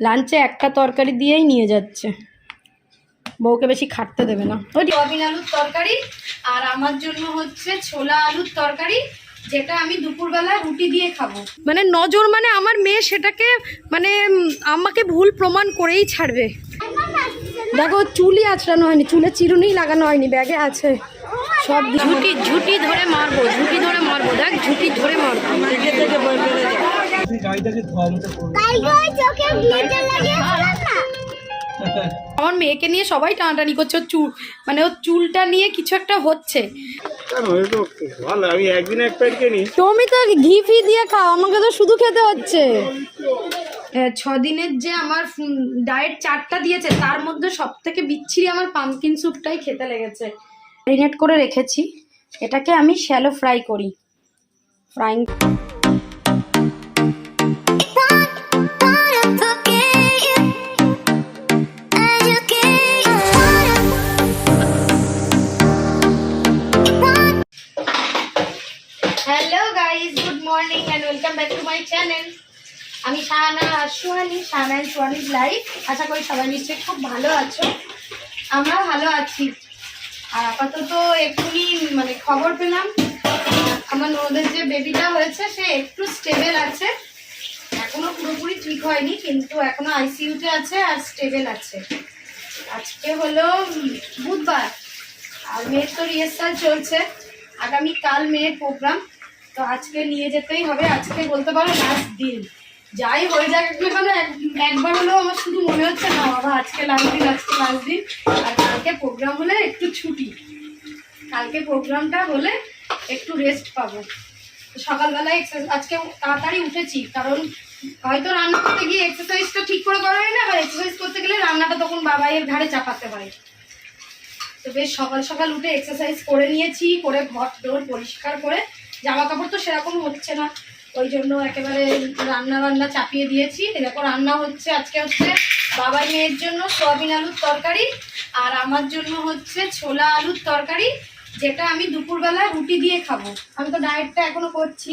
লাঞ্চে একটা তরকারি দিয়েই নিয়ে যাচ্ছে। বউকে বেশি খাটতে দেবে না। ওই সয়াবিন আলুর তরকারি আর আমার জন্য হচ্ছে ছোলা আলুর তরকারি যেটা আমি দুপুরবেলা রুটি দিয়ে খাব। মানে নজর মানে আমার মেয়ে সেটাকে মানে আমাকে ভুল প্রমাণ করেই ছাড়বে। দেখো চুলই আঁচড়ানো হয়নি চুলে চিরুনি লাগানো হয়নি ব্যাগে আছে। সব ঝুটি ঝুটি ধরে মারবো ঝুটি ধরে মারবো। দেখ ঝুটি ধরে মারবো। আমার মেয়েকে নিয়ে সবাই টানাটানি করছে ওর চুল মানে ওর চুলটা নিয়ে কিছু একটা হচ্ছে। তুমি তো ঘি ফি দিয়ে খাও আমাকে তো শুধু খেতে হচ্ছে। ছ দিনের যে আমার ডায়েট চারটা দিয়েছে তার মধ্যে সব থেকে বিচ্ছিরি আমার পামকিন স্যুপটাই খেতে লেগেছে। ম্যারিনেট করে রেখেছি এটাকে আমি শ্যালো ফ্রাই করি। Frying welcome back to my channel আমি শাহানা আর সুহানি, শাহানা অ্যান্ড সুহানির লাইফ আশা করি সবাই নিশ্চয়ই খুব ভালো আছো। আমরা ভালো আছি। আর আপাতত এক্ষুনি মানে খবর পেলাম, আমার ননদের যে বেবিটা হয়েছে, সে একটু স্টেবেল আছে। এখনও পুরোপুরি ঠিক হয়নি, কিন্তু এখনও আইসিইউতে আছে আর স্টেবেল আছে। আজকে হলো বুধবার। আর মেয়ের তো রিহার্সাল চলছে। আগামী কাল মেয়ের প্রোগ্রাম তো আজকে নিয়ে যেতেই হবে। আজকে বলতে পারো লাস্ট দিন। যাই হয়ে যাক না কেন একবার হলেও আমার শুধু মনে হচ্ছে, না বাবা, আজকে লাস্ট দিন, আজকে লাস্ট দিন। আর কালকে প্রোগ্রাম হলে একটু ছুটি। কালকে প্রোগ্রামটা হলে একটু রেস্ট পাবো। সকালবেলায় exercise- আজকে তাড়াতাড়ি উঠেছি, কারণ হয়তো রান্না করতে গিয়ে এক্সারসাইজটা ঠিক করে করা হয় না বা এক্সারসাইজ করতে গেলে রান্নাটা তখন বাবাইয়ের ঘাড়ে চাপাতে হয় তো বেশ সকাল সকাল উঠে এক্সারসাইজ করে নিয়েছি, করে ঘর দোর পরিষ্কার করে জামা কাপড় তো সেরকম হচ্ছে না। ওই জন্য একেবারে রান্না বান্না চাপিয়ে দিয়েছি। দেখো, রান্না হচ্ছে, আজকে হচ্ছে বাবাই মেয়ের জন্য সয়াবিন আলুর তরকারি আর আমার জন্য হচ্ছে ছোলা আলুর তরকারি, যেটা আমি দুপুরবেলা রুটি দিয়ে খাব। আমি তো ডায়েটটা এখনও করছি।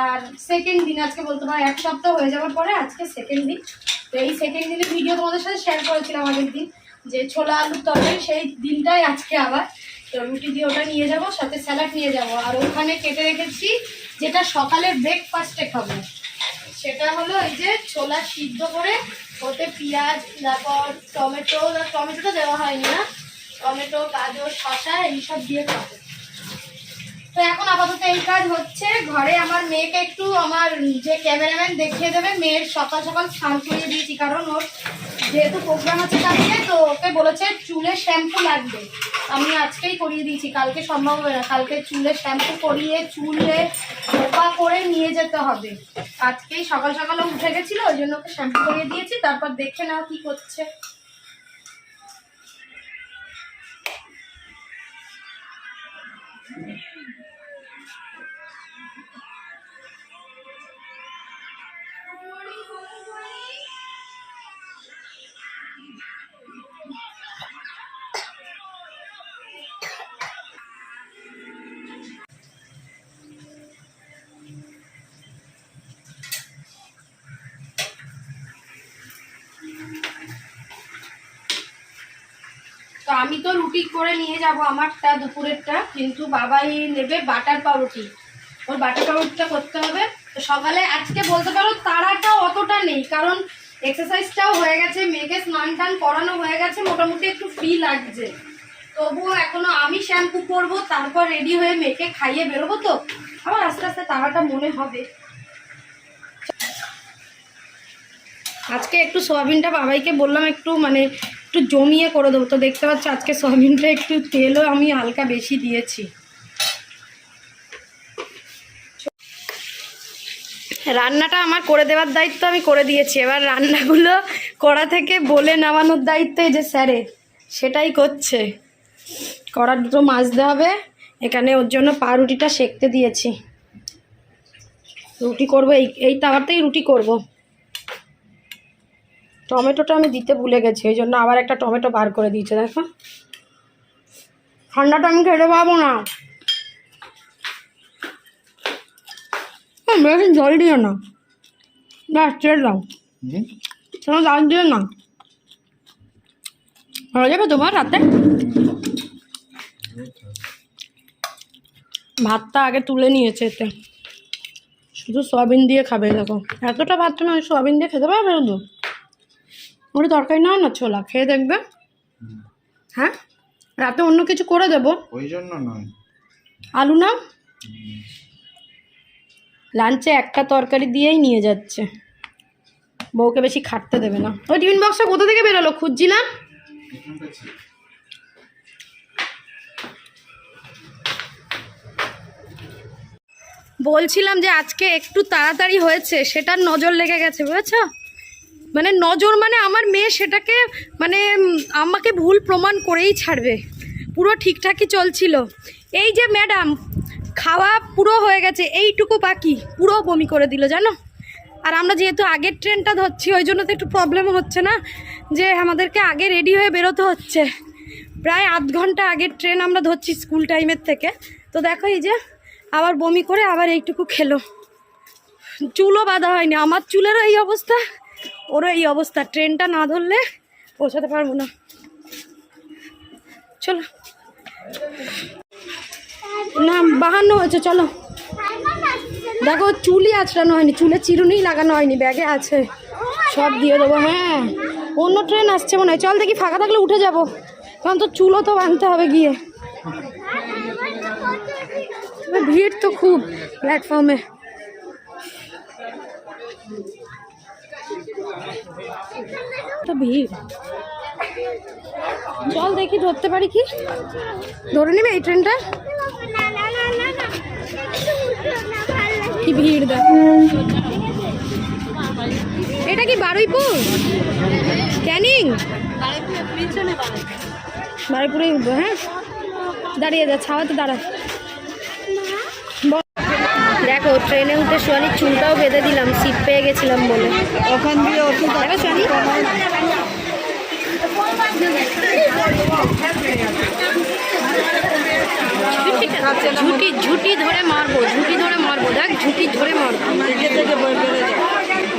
আর সেকেন্ড দিন, আজকে বলতে পারো, এক সপ্তাহ হয়ে যাওয়ার পরে আজকে সেকেন্ড দিন। তো এই সেকেন্ড দিনের ভিডিও তোমাদের সাথে শেয়ার করেছিলাম আগের দিন, যে ছোলা আলুর তরকারি সেই দিনটাই আজকে আবার। তো রুটি দিয়ে ওটা নিয়ে যাব, সাথে স্যালাড নিয়ে যাব। আর ওখানে কেটে রেখেছি যেটা সকালে ব্রেকফাস্টে খাব। সেটা হলো এই যে ছোলা সিদ্ধ করে, ওতে পেঁয়াজ, তারপর টমেটো টমেটোটা দেওয়া হয়নি না, টমেটো, গাজর শশা এইসব দিয়ে খাব। তো এখন আপাতত এই কাজ হচ্ছে। ঘরে আমার মেয়েকে একটু আমার যে ক্যামেরাম্যান দেখিয়ে দেবে, মেয়ের সকাল সকাল স্নান করিয়ে দিয়েছি, কারণ ওর যেহেতু প্রোগ্রাম আছে কালকে, তো ওকে বলেছে চুলে শ্যাম্পু লাগবে। আমি আজকেই করিয়ে দিয়েছি। কালকে সম্ভব হবে না। কালকে চুলে শ্যাম্পু করিয়ে, চুলে ধোপা করে নিয়ে যেতে হবে। আজকেই সকাল সকাল উঠে গেছিল, ওই জন্য ওকে শ্যাম্পু করিয়ে দিয়েছি। তারপর দেখে নাও কি করছে তো আমি তো রুটি করে নিয়ে যাব আমারটা দুপুরেরটা, কিন্তু বাবাই নেবে বাটার পাউরুটি। ওর বাটার পাউরুটিটা করতে হবে। তো সকালে আজকে বলতে পারো তাড়াটা অতটা নেই, কারণ এক্সারসাইজটাও হয়ে গেছে, মেয়েকে স্নান টান করানো হয়ে গেছে, মোটামুটি একটু ফ্রি লাগছে। তবুও এখনও আমি শ্যাম্পু করব, তারপর রেডি হয়ে মেয়েকে খাইয়ে বেরোবো তো। আবার আস্তে আস্তে তাড়াটা মনে হবে। আজকে একটু সোয়াবিনটা বাবাইকে বললাম একটু মানে একটু জমিয়ে করে দেবো। তো দেখতে পাচ্ছ আজকে সয়াবিনটা একটু তেলও আমি হালকা বেশি দিয়েছি। রান্নাটা আমার করে দেওয়ার দায়িত্ব আমি করে দিয়েছি। এবার রান্নাগুলো করা থেকে বলে নামানোর দায়িত্ব যে স্যারে, সেটাই করছে। কড়া দুটো মাজতে হবে। এখানে ওর জন্য পাউরুটিটা সেকতে দিয়েছি। রুটি করব এই এই তাওয়াতেই রুটি করব। টমেটোটা আমি দিতে ভুলে গেছি এই জন্য আবার একটা টমেটো বার করে দিয়েছে দেখো। ঠান্ডাটা আমি খেতে পাবো না। বেশি জল দিও না। না চেয়ে দাও। তোমার দাঁত দিয়ে না। হয়ে যাবে তোমার রাতে? ভাতটা আগে তুলে নিয়েছে এতে। শুধু সয়াবিন দিয়ে খাবে দেখো। এতটা ভাতটা নয় সয়াবিন দিয়ে খেতে পারবে শুধু ওটা তরকারি নয় না ছোলা খেয়ে দেখবে। হ্যাঁ? রাতে অন্য কিছু করে দেবো। ওই জন্য নয়। আলু না লাঞ্চে একটা তরকারি দিয়েই নিয়ে যাচ্ছে। বউকে বেশি খাটতে দেবে না। ওই টিফিন বক্সটা কোথা থেকে বেরোলো? খুঁজছিলাম। বলছিলাম যে আজকে একটু তাড়াতাড়ি হয়েছে সেটার নজর লেগে গেছে বুঝেছ? মানে নজর মানে আমার মেয়ে সেটাকে মানে আমাকে ভুল প্রমাণ করেই ছাড়বে। পুরো ঠিকঠাকই চলছিল। এই যে ম্যাডাম, খাওয়া পুরো হয়ে গেছে, এইটুকু বাকি, পুরো বমি করে দিল, জানো? আর আমরা যেহেতু আগের ট্রেনটা ধরছি, ওই জন্য তো একটু প্রবলেম হচ্ছে না? যে আমাদেরকে আগে রেডি হয়ে বেরোতে হচ্ছে। প্রায় আধ ঘণ্টা আগের ট্রেন আমরা ধরছি স্কুল টাইমের থেকে। তো দেখো এই যে, আবার বমি করে আবার এইটুকু খেলো। চুলও বাঁধা হয়নি। আমার চুলেরও এই অবস্থা। ওরও এই অবস্থা। ট্রেনটা না ধরলে পৌঁছাতে পারব না। চলো। না, বাহান্ন হয়েছে, চলো। দেখো, চুলই আছড়ানো হয়নি, চুলে চিরুনি লাগানো হয়নি, ব্যাগে আছে। সব দিয়ে দেবো হ্যাঁ। অন্য ট্রেন আসছে মনে হয়। চল দেখি, ফাঁকা থাকলে উঠে যাব। কারণ তো চুলও তো বাঁধতে হবে গিয়ে। ভিড় তো খুব প্ল্যাটফর্মে তো ভিড়। চল দেখি, ধরতে পারি কি? ধরে নিবে এই ট্রেনটা? কি ভিড় দেখ। এটা কি বারুইপুর? ক্যানিং? বারুইপুরে। হ্যাঁ? দাঁড়িয়ে যা, ছাওয়াতে দাঁড়া। দেখো ট্রেনে উঠে সোয়ানির চুলটাও বেঁধে দিলাম সিট পেয়ে গেছিলাম বলে। ওখান দিয়ে ওষুধ দেখো সোয়ানি ঝুটি ঝুটি ধরে মারবো ঝুটি ধরে মারবো দেখ ঝুটি ধরে মারবো।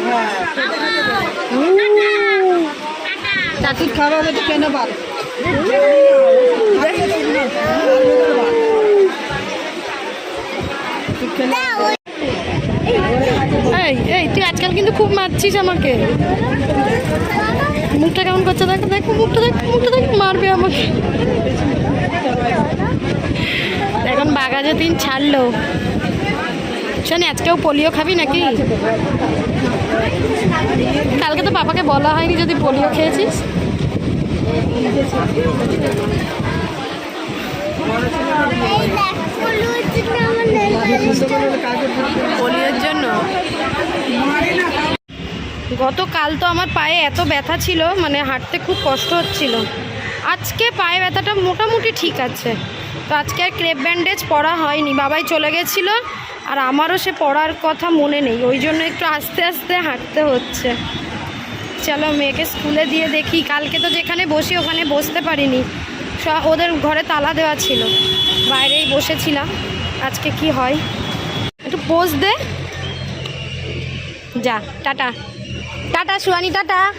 হ্যাঁ। খাবার হলে তো কেন বার এই এই, তুই আজকাল কিন্তু খুব মারছিস আমাকে। মুখটা কেমন করছে? দেখ দেখ, মুখটা দেখ মুখটা দেখ, মারবে আমাকে। এখন বাগাজে দিন ছাড়লো। শোন, আজকেও পোলিও খাবি নাকি? কালকে তো বাবাকে বলা হয়নি যদি পোলিও খেয়েছিস। গতকাল তো আমার পায়ে এত ব্যথা ছিল মানে হাঁটতে খুব কষ্ট হচ্ছিল। আজকে পায়ে ব্যথাটা মোটামুটি ঠিক আছে। তো আজকে আর ক্রেপ ব্যান্ডেজ পরা হয়নি, বাবাই চলে গেছিল, আর আমারও সে পড়ার কথা মনে নেই, ওই জন্য একটু আস্তে আস্তে হাঁটতে হচ্ছে। চলো মেয়েকে স্কুলে দিয়ে দেখি, কালকে তো যেখানে বসি ওখানে বসতে পারিনি। ওদের ঘরে তালা দেওয়া ছিল। বাইরেই বসেছিলাম। আজকে কি হয়? একটু পোজ দে। যা, tata. Tata Suhani tata.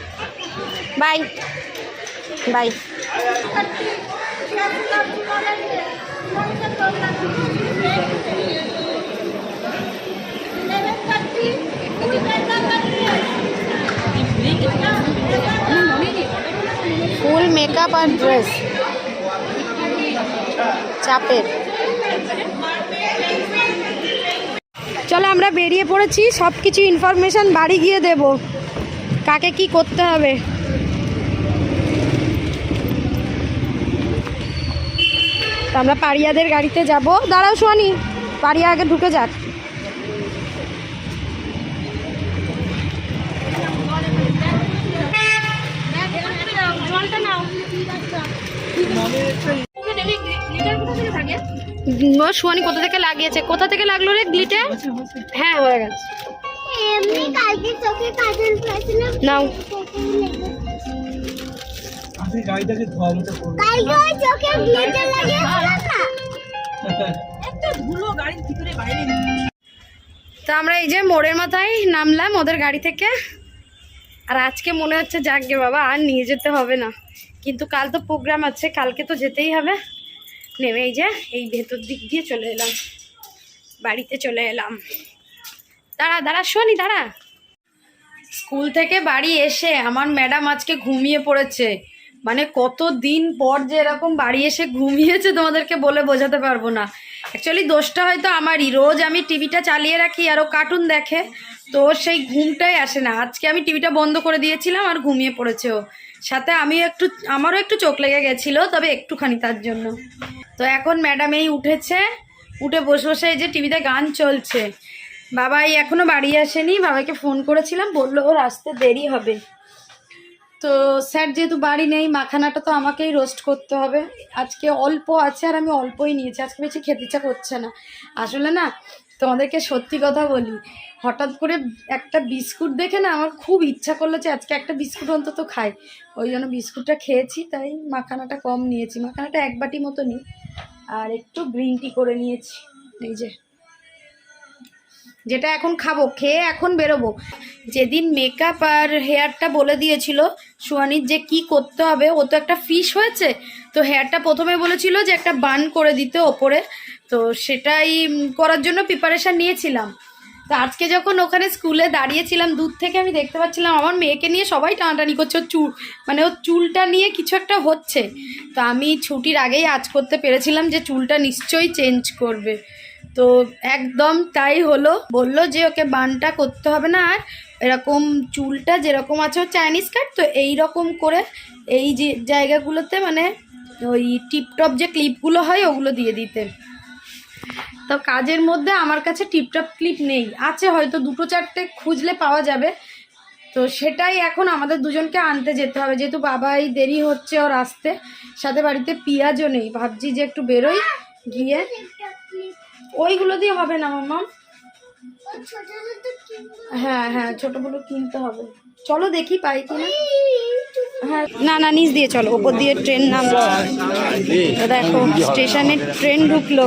Bye. Bye. Full makeup আর ড্রেস চাপের। চলো আমরা বেরিয়ে পড়েছি সব কিছু ইনফরমেশন বাড়ি গিয়ে দেব। কাকে কি করতে হবে। তো আমরা পাড়িয়াদের গাড়িতে যাব। দাঁড়াও শোনি পারিয়া আগে ঢুকে যাক। সোয়ানি কোথা থেকে লাগিয়েছে? কোথা থেকে লাগল রে গ্লিটার হ্যাঁ হয়ে গেছে। নাও। তো আমরা এই যে মোড়ের মাথায় নামলাম ওদের গাড়ি থেকে। আর আজকে মনে হচ্ছে যাকগে বাবা আর নিয়ে যেতে হবে না। কিন্তু কাল তো প্রোগ্রাম আছে কালকে তো যেতেই হবে। নেমে যে, এই ভেতর দিক দিয়ে চলে এলাম। বাড়িতে চলে এলাম। দাঁড়া দাঁড়া, শোনি, দাঁড়া। স্কুল থেকে বাড়ি এসে আমার ম্যাডাম আজকে ঘুমিয়ে পড়েছে। মানে কত দিন পর যে এরকম বাড়ি এসে ঘুমিয়েছে তোমাদেরকে বলে বোঝাতে পারব না। অ্যাকচুয়ালি দোষটা হয়তো আমারই। রোজ আমি টিভিটা চালিয়ে রাখি আরও কার্টুন দেখে। তো সেই ঘুমটাই আসে না। আজকে আমি টিভিটা বন্ধ করে দিয়েছিলাম আর ঘুমিয়ে পড়েছে সাথে আমিও একটু, আমারও একটু চোখ লেগে গেছিল, তবে একটুখানি তার জন্য। তো এখন ম্যাডাম এই উঠেছে, উঠে বসে বসে এই যে টিভিতে গান চলছে। বাবা এই এখনও বাড়ি আসেনি বাবাকে ফোন করেছিলাম, বলল ওর আসতে দেরি হবে। তো স্যার যেহেতু বাড়ি নেই, মাখানাটা তো আমাকেই রোস্ট করতে হবে। আজকে অল্প আছে আর আমি অল্পই নিয়েছি, আজকে বেশি খেতে ইচ্ছা করছে না। আসলে না তোমাদেরকে সত্যি কথা বলি, হঠাৎ করে একটা বিস্কুট দেখে না আমার খুব ইচ্ছা করল যে আজকে একটা বিস্কুট অন্তত খাই। ওই জন্য বিস্কুটটা খেয়েছি, তাই মাখানাটা কম নিয়েছি। মাখানাটা এক বাটি মতো নিই, আর একটু গ্রিন টি করে নিয়েছি। এই যে। যেটা এখন খাব, খেয়ে এখন বেরোবো। যেদিন মেকআপ আর হেয়ারটা বলে দিয়েছিল সুয়ানির যে কি করতে হবে, ও তো একটা ফিশ হয়েছে, তো হেয়ারটা প্রথমে বলেছিল যে একটা বান করে দিতে ওপরে। তো সেটাই করার জন্য প্রিপারেশান নিয়েছিলাম। তো আজকে যখন ওখানে স্কুলে দাঁড়িয়েছিলাম, দূর থেকে আমি দেখতে পাচ্ছিলাম, আমার মেয়েকে নিয়ে সবাই টানাটানি করছে। চুল মানে ওর চুলটা নিয়ে কিছু একটা হচ্ছে। তো আমি ছুটির আগেই আজ করতে পেরেছিলাম যে চুলটা নিশ্চয়ই চেঞ্জ করবে। তো একদম তাই হলো। বলল যে ওকে বানটা করতে হবে না, আর এরকম চুলটা যেরকম আছে ও চাইনিজ কাট তো এই রকম করে এই যে জায়গাগুলোতে মানে ওই টিপটপ যে ক্লিপগুলো হয়, ওগুলো দিয়ে দিতে তো কাজের মধ্যে আমার কাছে টিপটপ ক্লিপ নেই। আছে হয়তো দুটো চারটে খুঁজলে পাওয়া যাবে। তো সেটাই এখন আমাদের দুজনকে আনতে যেতে হবে। যেহেতু বাবাই দেরি হচ্ছে ওর আসতে সাথে বাড়িতে পেঁয়াজও নেই। ভাবছি যে একটু বেরোই গিয়ে ওইগুলো দিয়ে হবে না মামা। হ্যাঁ হ্যাঁ ছোটগুলো কিনতে হবে। চলো দেখি পাই কিনা। হ্যাঁ না না নিচ দিয়ে চলো। ওপর দিয়ে ট্রেন নামলো দেখো স্টেশনে ট্রেন ঢুকলো।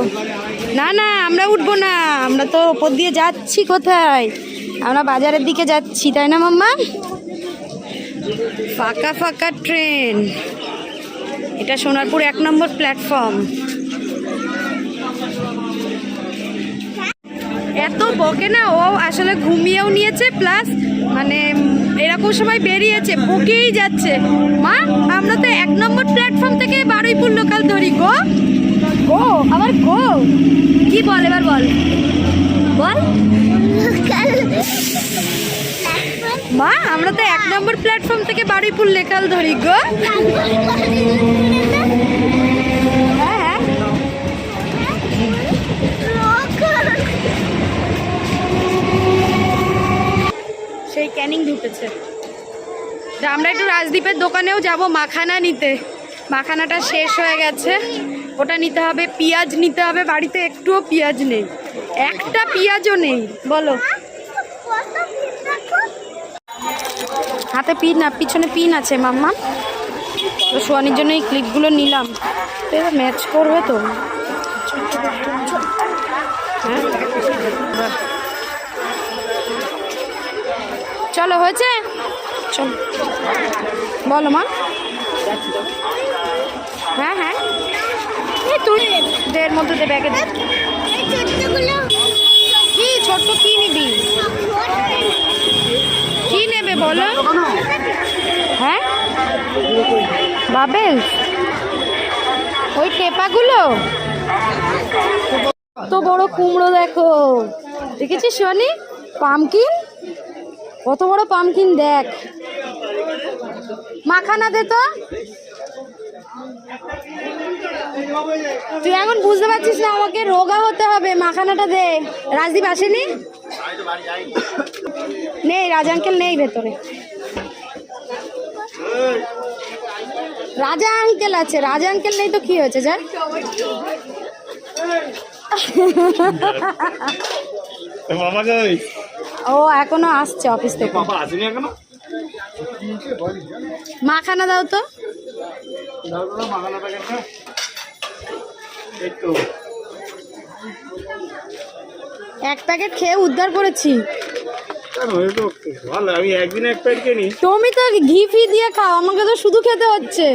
না না, আমরা উঠবো না। আমরা তো ওপর দিয়ে যাচ্ছি কোথায়? আমরা বাজারের দিকে যাচ্ছি, তাই না, মাম্মা? ফাঁকা ফাঁকা ট্রেন। এটা সোনারপুর এক নম্বর প্ল্যাটফর্ম। এত বকে না, ও আসলে ঘুমিয়েও নিয়েছে, প্লাস মানে এরকম সময় বেরিয়েছে, বকেই যাচ্ছে। মা, আমরা তো এক নম্বর প্ল্যাটফর্ম থেকে বারুইপুর লোকাল ধরি গো গো। আবার গো কি বল এবার বল? বল। মা, আমরা তো এক নম্বর প্ল্যাটফর্ম থেকে বারুইপুর লোকাল ধরি গো। হ্যাঁ হ্যাঁ। সেই ক্যানিং ঢুকেছে। আমরা একটু রাজদীপের দোকানেও যাব মাখানা নিতে। মাখানাটা শেষ হয়ে গেছে। ওটা নিতে হবে, পেঁয়াজ নিতে হবে, বাড়িতে একটুও পেঁয়াজ নেই। একটা পেঁয়াজও নেই, বলো। হাতে পিন না, পিছনে পিন আছে মাম্মা। তো সোয়ানির জন্য এই ক্লিপগুলো নিলাম। ম্যাচ করবে তো। হ্যাঁ। চলো, হয়েছে? চলো। বলো মা। হ্যাঁ হ্যাঁ। দেড় মধ্যে দে, ব্যাগে দে। কি, ছোট্ট কি নিবি? কি নেবে বলো? হ্যাঁ? বাবেল ওই টেপাগুলো? কত বড় কুমড়ো দেখো। দেখেছিস শনি পামকিন? কত বড় পামকিন দেখ। মাখানা দে তো। তুই এখন বুঝতে পারছিস না আমাকে রোগা হতে হবে মাখানাটা দে। রাজদীপ আসেনি? নেই রাজ আঙ্কেল নেই ভেতরে। রাজা আঙ্কেল আছে রাজা আঙ্কেল নেই তো কি হয়েছে যা তো বাবা ও এখনও আসছে অফিস থেকে। বাবা আসেনি এখনও? মাখানা দাও তো। দাও মাখানা প্যাকেটটা এক প্যাকেট খেয়ে উদ্ধার করেছি। ভালো আমি একদিনে এক প্যাকেট কিনি তুমি তো ঘি ফি দিয়ে খাও আমাকে তো শুধু খেতে হচ্ছে।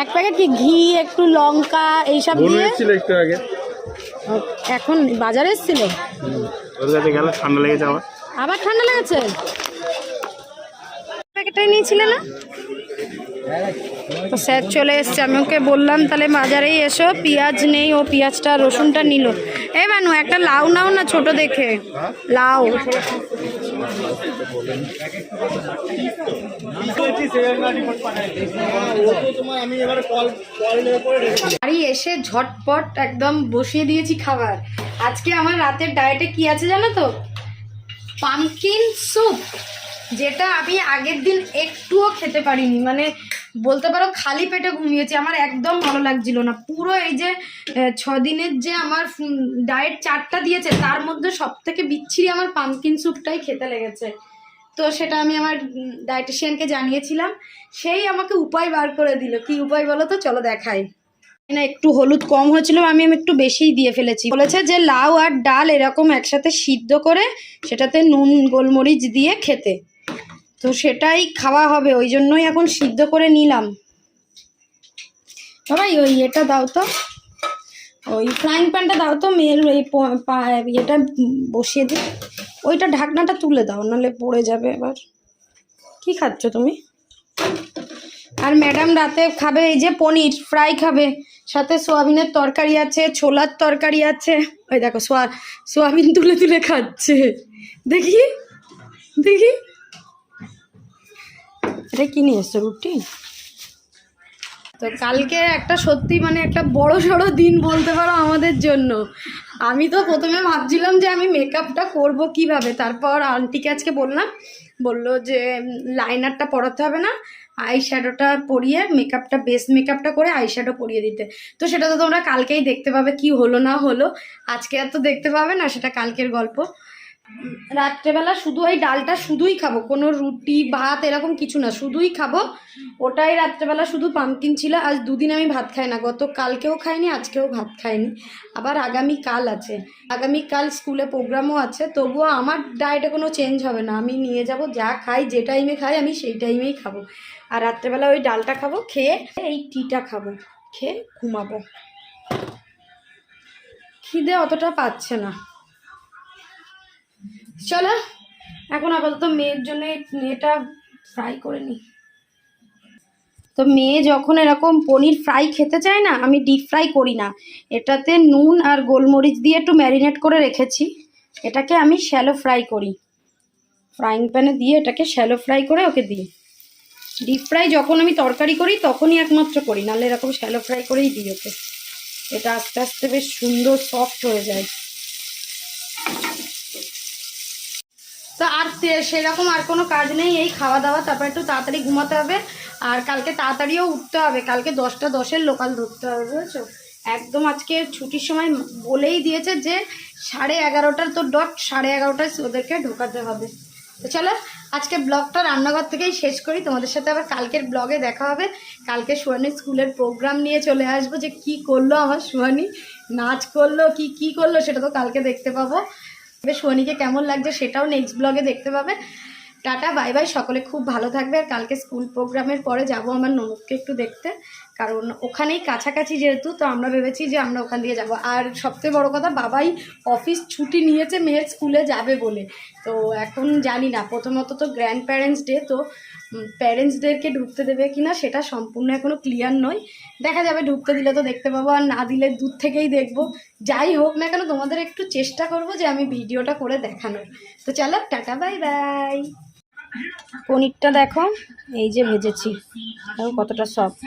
এক প্যাকেট কি ঘি একটু লঙ্কা এইসব দিয়ে? এসেছিল একটু আগে। এখন বাজারে এসেছিল? ওর কাছে গেলে ঠান্ডা লেগেছে আমার আবার ঠান্ডা লেগেছে? প্যাকেটটাই নিয়েছিলে না? তো স্যার চলে এসছে। আমি ওকে বললাম, তাহলে বাজারেই এসো, পেঁয়াজ নেই, ও পেঁয়াজটা, রসুনটা নিল। এ মানু, একটা লাউ নাও না ছোট দেখে। লাউ। বাড়ি এসে ঝটপট একদম বসিয়ে দিয়েছি খাবার। আজকে আমার রাতের ডায়েটে কি আছে জানো তো? পামকিন স্যুপ যেটা আমি আগের দিন একটুও খেতে পারিনি। মানে বলতে পারো খালি পেটে ঘুমিয়েছি আমার একদম ভালো লাগছিল না। পুরো এই যে আহ, ছ দিনের যে আমার ডায়েট চারটা দিয়েছে তার মধ্যে সব থেকে বিচ্ছিরি আমার পামকিন স্যুপটাই খেতে লেগেছে। তো সেটা আমি আমার ডায়েটিশিয়ানকে জানিয়েছিলাম। সেই আমাকে উপায় বার করে দিল। কি উপায় বলো তো? চলো দেখাই। না একটু হলুদ কম হয়েছিল আমি আমি একটু বেশিই দিয়ে ফেলেছি। বলেছে যে লাউ আর ডাল এরকম একসাথে সিদ্ধ করে সেটাতে নুন গোলমরিচ দিয়ে খেতে। তো সেটাই খাওয়া হবে, ওই জন্যই এখন সিদ্ধ করে নিলাম। সবাই ওই এটা দাও তো। ওই ফ্রাইং প্যানটা দাও তো, মেয়ের পা- ইয়েটা বসিয়ে দিই ওইটা ঢাকনাটা তুলে দাও, নাহলে পড়ে যাবে এবার কি খাচ্ছ তুমি? আর ম্যাডাম রাতে খাবে এই যে পনির ফ্রাই খাবে। সাথে সোয়াবিনের তরকারি আছে, ছোলার তরকারি আছে। ওই দেখো, সোয়া, সোয়াবিন তুলে তুলে খাচ্ছে। দেখি দেখি। এটা কি নিয়ে এসছো, রুটি? তো কালকে একটা সত্যি মানে একটা বড় সড়ো দিন বলতে পারো আমাদের জন্য। আমি তো প্রথমে ভাবছিলাম যে আমি মেকআপটা করব কীভাবে, তারপর আন্টিকে আজকে বললাম, বলল যে লাইনারটা পরাতে হবে না আই শ্যাডোটা পরিয়ে মেকআপটা বেস মেকআপটা করে আই শ্যাডো পরিয়ে দিতে। তো সেটা তো তোমরা কালকেই দেখতে পাবে কি হলো না হলো। আজকে আর তো দেখতে পাবে না, সেটা কালকের গল্প। রাত্রেবেলা শুধু ওই ডালটা শুধুই খাব, কোনো রুটি, ভাত এরকম কিছু না, শুধুই খাব। ওটাই রাত্রেবেলা শুধু পামকিন ছিল, আজ দুদিন আমি ভাত খাই না গত কালকেও খাইনি, আজকেও ভাত খাইনি, আবার আগামী কাল আছে। আগামী কাল স্কুলে প্রোগ্রামও আছে, তবুও আমার ডায়েটে কোনো চেঞ্জ হবে না, আমি নিয়ে যাব, যা খাই, যে টাইমে খাই, আমি সেই টাইমেই খাব। আর রাত্রেবেলা ওই ডালটা খাব, খেয়ে এই টিটা খাব, খেয়ে ঘুমাবো। খিদে অতটা পাচ্ছে না। চলো, এখন আপাতত মেয়ের জন্য এটা ফ্রাই করে নিই। তো মেয়ে যখন এরকম পনির ফ্রাই খেতে চায় না, আমি ডিপ ফ্রাই করি না। এটাতে নুন আর গোলমরিচ দিয়ে একটু ম্যারিনেট করে রেখেছি। এটাকে আমি শ্যালো ফ্রাই করি। ফ্রাইং প্যানে দিয়ে এটাকে শ্যালো ফ্রাই করে ওকে দিই। ডিপ ফ্রাই যখন আমি তরকারি করি, তখনই একমাত্র করি, নাহলে এরকম শ্যালো ফ্রাই করেই দিই ওকে। এটা আস্তে আস্তে বেশ সুন্দর সফট হয়ে যায়। তো আর সেরকম আর কোনো কাজ নেই, এই খাওয়া দাওয়া তারপর একটু তাড়াতাড়ি ঘুমাতে হবে। আর কালকে তাড়াতাড়িও উঠতে হবে, কালকে দশটা দশের লোকাল ধরতে হবে, বুঝেছ? একদম আজকে ছুটির সময় বলেই দিয়েছে যে সাড়ে এগারোটার তো ডট, সাড়ে এগারোটায় ওদেরকে ঢোকাতে হবে। তো চলো, আজকে ব্লগটা রান্নাঘর থেকেই শেষ করি। তোমাদের সাথে আবার কালকের ব্লগে দেখা হবে। কালকে সুয়ানি স্কুলের প্রোগ্রাম নিয়ে চলে আসব যে কি করল আমার সুয়ানি নাচ করল, কি কি করল, সেটা তো কালকে দেখতে পাবো। সোনিকে কেমন লাগছে সেটাও নেক্সট ব্লগে দেখতে পাবে। টাটা বাই বাই সকলে খুব ভালো থাকবে। আর কালকে স্কুল প্রোগ্রামের পরে যাব আমার নমুককে একটু দেখতে। কারণ ওখানেই কাছাকাছি যেহেতু, তো আমরা ভেবেছি যে আমরা ওখান দিয়ে যাব। আর সবথেকে বড় কথা, বাবাই অফিস ছুটি নিয়েছে, মেয়ের স্কুলে যাবে বলে। তো এখন জানি না, প্রথমত তো গ্র্যান্ড প্যারেন্টস ডে তো প্যারেন্টসদেরকে ঢুকতে দেবে কি না সেটা সম্পূর্ণ এখনও ক্লিয়ার নয়। দেখা যাবে ঢুকতে দিলে তো দেখতে পাবো, আর না দিলে দূর থেকেই দেখব। যাই হোক না কেন, তোমাদের একটু চেষ্টা করব যে আমি ভিডিওটা করে দেখানোর। তো চলো, টাটা বাই বাই পনিরটা দেখো, এই যে ভেজেছি। দেখো কতটা সফট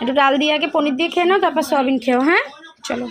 একটু ডাল দিয়ে আগে পনির দিয়ে খেয়ে নাও, তারপর সয়াবিন খেও হ্যাঁ? চলো।